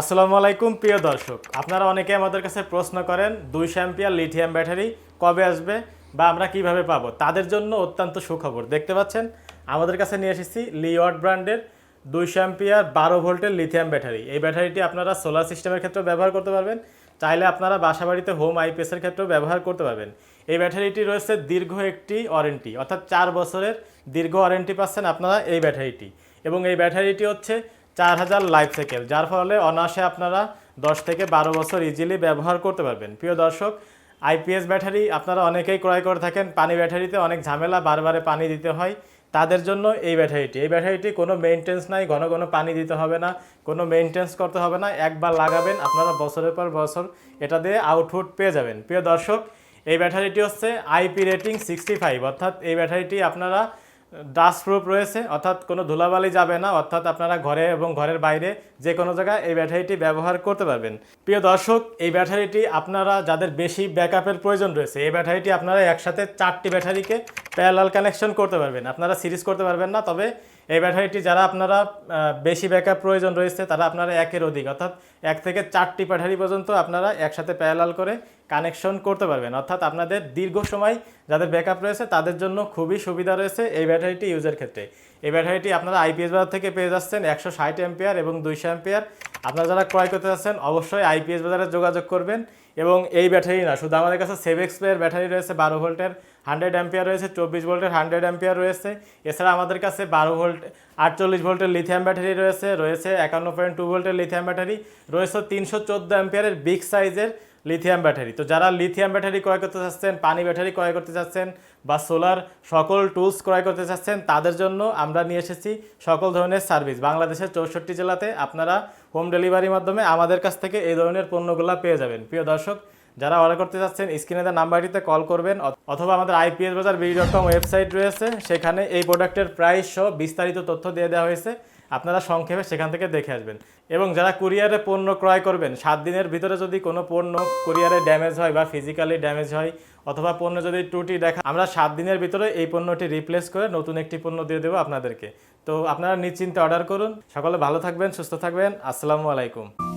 আসসালামু আলাইকুম, প্রিয় দর্শক। আপনারা অনেকে আমাদের কাছে প্রশ্ন করেন দুইশো অ্যাম্পিয়ার লিথিয়াম ব্যাটারি কবে আসবে বা আমরা কীভাবে পাবো? তাদের জন্য অত্যন্ত সুখবর। দেখতে পাচ্ছেন, আমাদের কাছে নিয়ে এসেছি লিওয়ার্ড ব্র্যান্ডের দুইশো অ্যাম্পিয়ার বারো ভোল্টের লিথিয়াম ব্যাটারি। এই ব্যাটারিটি আপনারা সোলার সিস্টেমের ক্ষেত্রেও ব্যবহার করতে পারবেন। চাইলে আপনারা বাসাবাড়িতে হোম আইপিএসের ক্ষেত্রেও ব্যবহার করতে পারবেন। এই ব্যাটারিটি রয়েছে দীর্ঘ একটি ওয়ারেন্টি, অর্থাৎ চার বছরের দীর্ঘ ওয়ারেন্টি পাচ্ছেন আপনারা এই ব্যাটারিটি। এবং এই ব্যাটারিটি হচ্ছে চার হাজার লাইফ সাইকেল যার ফলে অনায়াসে আপনারা দশ থেকে বারো বছর ইজিলি ব্যবহার করতে পারবেন। প্রিয় দর্শক আইপিএস ব্যাটারি আপনারা অনেকেই ক্রয় করে থাকেন। পানি ব্যাটারিতে অনেক ঝামেলা, বারবারে পানি দিতে হয়। তাদের জন্য এই ব্যাটারিটি এই ব্যাটারিটি কোনো মেনটেন্স নাই, ঘন ঘন পানি দিতে হবে না, কোনো মেনটেন্স করতে হবে না। একবার লাগাবেন, আপনারা বছরের পর বছর এটা দিয়ে আউটপুট পেয়ে যাবেন। প্রিয় দর্শক, এই ব্যাটারিটি হচ্ছে আইপি রেটিং সিক্সটি ফাইভ অর্থাৎ এই ব্যাটারিটি আপনারা ডাস্ট প্রুফ রয়েছে, অর্থাৎ কোনো ধুলাবালি যাবে না, অর্থাৎ আপনারা ঘরে এবং ঘরের বাইরে যে কোনো জায়গায় এই ব্যাটারিটি ব্যবহার করতে পারবেন। প্রিয় দর্শক, এই ব্যাটারিটি আপনারা যাদের বেশি ব্যাকআপের প্রয়োজন রয়েছে, এই ব্যাটারিটি আপনারা একসাথে চারটি ব্যাটারিকে প্যারালাল কানেকশন করতে পারবেন। আপনারা সিরিজ করতে পারবেন না, তবে এই ব্যাটারিটি যারা আপনারা বেশি ব্যাকআপ প্রয়োজন রয়েছে, তারা আপনারা একের অধিক, অর্থাৎ এক থেকে চারটি ব্যাটারি পর্যন্ত আপনারা একসাথে প্যারালাল করে কানেকশন করতে পারবেন। অর্থাৎ আপনাদের দীর্ঘ সময় যাদের ব্যাকআপ রয়েছে, তাদের জন্য খুবই সুবিধা রয়েছে এই ব্যাটারিটি ইউজের ক্ষেত্রে। এই ব্যাটারিটি আপনারা আইপিএস বাজার থেকে পেয়ে যাচ্ছেন একশো ষাট অ্যাম্পিয়ার এবং দুইশো অ্যাম্পিয়ার আপনারা যারা ক্রয় করতে চাচ্ছেন অবশ্যই আইপিএস বাজারে যোগাযোগ করবেন। এবং এই ব্যাটারি না, শুধু আমাদের কাছে সেভেক্স পেয়ার ব্যাটারি রয়েছে বারো ভোল্টের হান্ড্রেড অ্যাম্পিয়ার রয়েছে, চব্বিশ ভোল্টের হান্ড্রেড অ্যাম্পিয়ার রয়েছে। এছাড়া আমাদের কাছে বারো ভোল্ট, আটচল্লিশ ভোল্টের লিথিয়াম ব্যাটারি রয়েছে রয়েছে একান্ন পয়েন্ট টু ভোল্টের লিথিয়াম ব্যাটারি, রয়েছে তিনশো চোদ্দ অ্যাম্পিয়ারের বিগ সাইজের লিথিয়াম ব্যাটারি। তো যারা লিথিয়াম ব্যাটারি ক্রয় করতে চাচ্ছেন, পানি ব্যাটারি ক্রয় করতে চাচ্ছেন বা সোলার সকল টুলস ক্রয় করতে চাচ্ছেন, তাদের জন্য আমরা নিয়ে এসেছি সকল ধরনের সার্ভিস। বাংলাদেশের চৌষট্টি জেলাতে আপনারা হোম ডেলিভারির মাধ্যমে আমাদের কাছ থেকে এই ধরনের পণ্যগুলো পেয়ে যাবেন। প্রিয় দর্শক, যারা অর্ডার করতে চাচ্ছেন স্ক্রিনে দেওয়া নাম্বারটিতে কল করবেন অথ- অথবা আমাদের আইপিএস বাজার বি ডট কম ওয়েবসাইট রয়েছে, সেখানে এই প্রোডাক্টের প্রাইস সহ বিস্তারিত তথ্য দিয়ে দেওয়া হয়েছে। আপনারা সংক্ষেপে সেখান থেকে দেখে আসবেন। এবং যারা কুরিয়ারে পণ্য ক্রয় করবেন, সাত দিনের ভিতরে যদি কোনো পণ্য কুরিয়ারে ড্যামেজ হয় বা ফিজিক্যালি ড্যামেজ হয়, অথবা পণ্য যদি ত্রুটি দেখা, আমরা সাত দিনের ভিতরে এই পণ্যটি রিপ্লেস করে নতুন একটি পণ্য দিয়ে দেবো আপনাদেরকে। তো আপনারা নিশ্চিন্তে অর্ডার করুন। সকলে ভালো থাকবেন, সুস্থ থাকবেন। আসসালামু আলাইকুম।